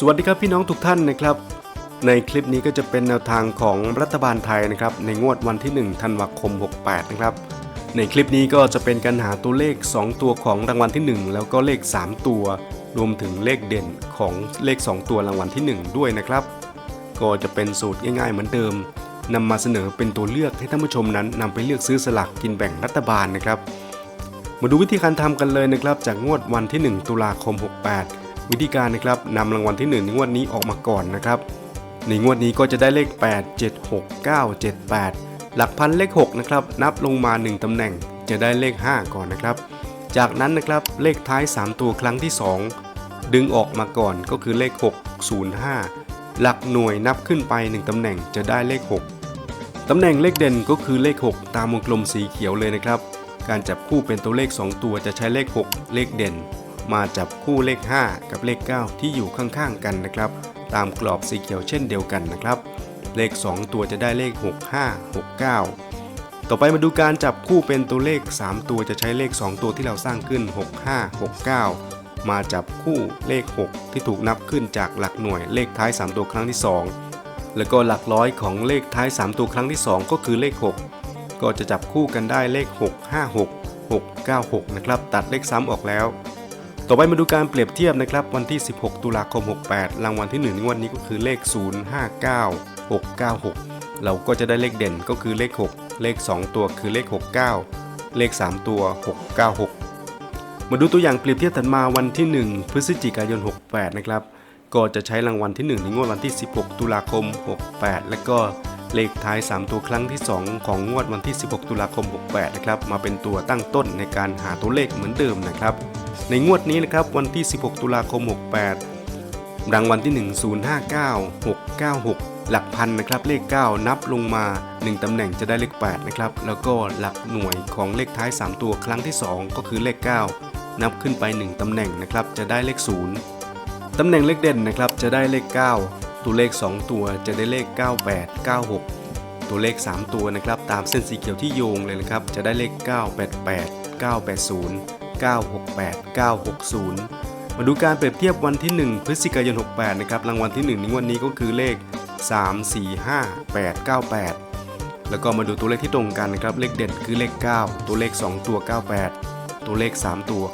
สวัสดีครับพี่น้องทุกท่านนะครับ ในคลิปนี้ก็จะเป็นแนวทางของรัฐบาลไทยนะครับ ในงวดวันที่ 1 ธันวาคม 68 นะครับ ในคลิปนี้ก็จะเป็นการหาตัวเลข 2 ตัวของรางวัลที่ 1 แล้วก็เลข 3 ตัว รวมถึงเลขเด่นของเลข 2 ตัวรางวัลที่ 1 ด้วยนะครับ ก็จะเป็นสูตรง่ายๆเหมือนเดิมนำมาเสนอเป็นตัวเลือกให้ท่านผู้ชมนั้นนำไปเลือกซื้อสลากกินแบ่งรัฐบาลนะครับ มาดูวิธีการทำกันเลยนะครับ จากงวดวันที่ 1 ตุลาคม 68 วิธีการนะครับนำรางวัลที่1ในงวดนี้ออกมาก่อนนะครับ ในงวดนี้ก็จะได้เลข 8 7 6 9 7 8 หลักพันเลข6นะครับนับลงมา 1ตำแหน่งจะได้เลข 5 ก่อนนะครับ จากนั้นนะครับเลขท้าย 3 ตัวครั้งที่ 2 ดึงออกมาก่อนก็คือเลข 6 0 5 หลักหน่วยนับขึ้นไป 1ตำแหน่งจะได้เลข 6ตำแหน่งเลขเด่นก็คือเลข 6 ตามวงกลมสีเขียวเลยนะครับ การจับคู่เป็นตัวเลข 2 ตัวจะใช้เลข 6 เลขเด่น มาจับคู่เลข 5 กับเลข 9 ที่อยู่ข้างๆกันนะครับ ตามกรอบสีเขียวเช่นเดียวกันนะครับ เลข 2 ตัวจะได้เลข 6 5 6 9 ต่อไปมาดูการจับคู่เป็นตัวเลข 3 ตัวจะใช้เลข 2 ตัวที่เราสร้างขึ้น 6 5 6 9 มาจับคู่เลข 6 ที่ถูกนับขึ้นจากหลักหน่วยเลขท้าย 3 ตัวครั้งที่ 2 แล้วก็หลักร้อยของเลขท้าย 3 ตัวครั้งที่ 2 ก็คือเลข 6 ก็จะจับคู่กันได้เลข 6 5 6 6 9 6 นะครับ ตัดเลขซ้ำออกแล้ว ต่อไปมาดูการเปรียบเทียบนะครับวันที่ 16 ตุลาคม 68 รางวัลที่1ในงวดนี้ก็คือเลข 059 696 เราก็จะได้เลขเด่นก็คือเลข 6 เลข 2 ตัวคือเลข 69 เลข 3 ตัว 696 มาดูตัวอย่างเปรียบเทียบถัดมาวันที่ 1 พฤศจิกายน 68 นะครับ ก็จะใช้รางวัลที่ 1 ในงวดวันที่ 16 ตุลาคม 68 และก็เลขท้าย 3 ตัวครั้งที่ 2 ของงวดวันที่ 16 ตุลาคม 68 นะครับ มาเป็นตัวตั้งต้นในการหาตัวเลขเหมือนเดิมนะครับ ในงวดนี้นะครับวันที่ 16 ตุลาคม 68 รางวัลที่ 1 059 696หลักพันนะครับเลข 9 นับลงมา 1 ตำแหน่งจะได้เลข 8 นะครับ แล้วก็หลักหน่วยของเลขท้าย 3 ตัวครั้งที่ 2 ก็คือเลข 9 นับขึ้นไป 1 ตำแหน่งนะครับจะได้เลข 0 ตำแหน่งเลขเด่นนะครับจะได้เลข 9 ตัวเลข 2 ตัวจะได้เลข 98 96 ตัวเลข 3 ตัวนะครับตามเส้นสีเขียวที่โยงเลยนะครับจะได้เลข 988 980 968 960 มาดูการเปรียบเทียบวันที่ 1 พฤศจิกายน 68 นะครับ รางวัลที่1ในวดนี้ก็คือเลข 3 4 5 8 9 8 แล้วก็มาดูตัวเลขที่ตรงกันนะครับ เลขเด่นคือเลข 9 ตัวเลข 2 ตัว 98 ตัวเลข 3 ตัว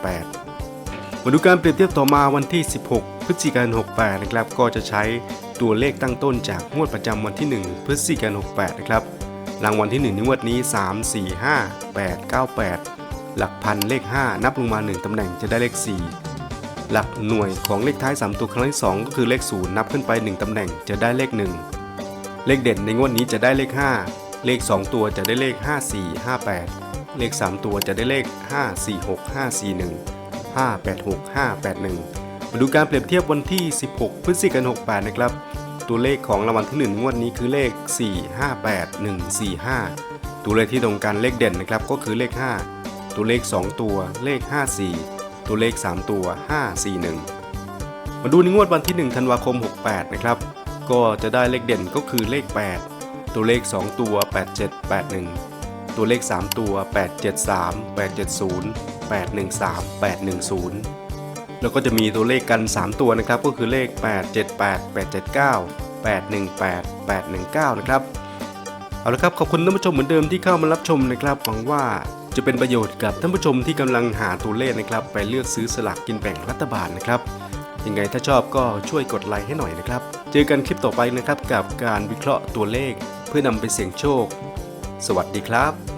988 มาดูการเปรียบเทียบต่อมาวันที่ 16 พฤศจิกายน 68 นะครับ ก็จะใช้ตัวเลขตั้งต้นจากงวดประจำวันที่ 1 พฤศจิกายน 68 นะครับ รางวัลที่ 1 ในงวดนี้ 3 4 5 8 9 8 หลักพันเลข 5 นับลงมา 1ตำแหน่งจะได้เลข 4 หลักหน่วยของเลขท้าย 3 ตัวครั้งที่ 2 ก็คือเลข 0 นับขึ้นไป 1ตำแหน่งจะได้เลข 1 เลขเด่นในงวดนี้จะได้เลข 5 เลข 2 ตัวจะได้เลข 5 4 5 8 เลข 3 ตัวจะได้เลข 5 4 6 5 4 1 5 8 6 5 8 1 มาดูการเปรียบเทียบวันที่ 16 พฤศจิกายน 68 นะครับ ตัวเลขของรางวัลที่ 1 งวดนี้คือเลข 4 5 8 1 4 5 ตัวเลขที่ตรงกันเลขเด่นนะครับก็คือเลข 5 ตัวเลข 2 ตัวเลข 54 ตัวเลข 3 ตัว 541 มาดูในงวดวันที่ 1 ธันวาคม 68 นะครับ ก็จะได้เลขเด่นก็คือเลข 8 ตัวเลข 2 ตัว 8781 ตัวเลข 3 ตัว 873 870 813 810 แล้วก็จะมีตัวเลขกัน 3 ตัวนะครับ ก็คือเลข 878 879 818 819 นะครับ เอาละครับ ขอบคุณท่านผู้ชมเหมือนเดิมที่เข้ามารับชมนะครับ หวังว่า จะเป็นประโยชน์กับท่านผู้ชมที่กำลังหาตัวเลขนะครับ ไปเลือกซื้อสลากกินแบ่งรัฐบาลนะครับยังไงถ้าชอบก็ช่วยกดไลค์ให้หน่อยนะครับ เจอกันคลิปต่อไปนะครับกับการวิเคราะห์ตัวเลข เพื่อนำไปเสี่ยงโชค สวัสดีครับ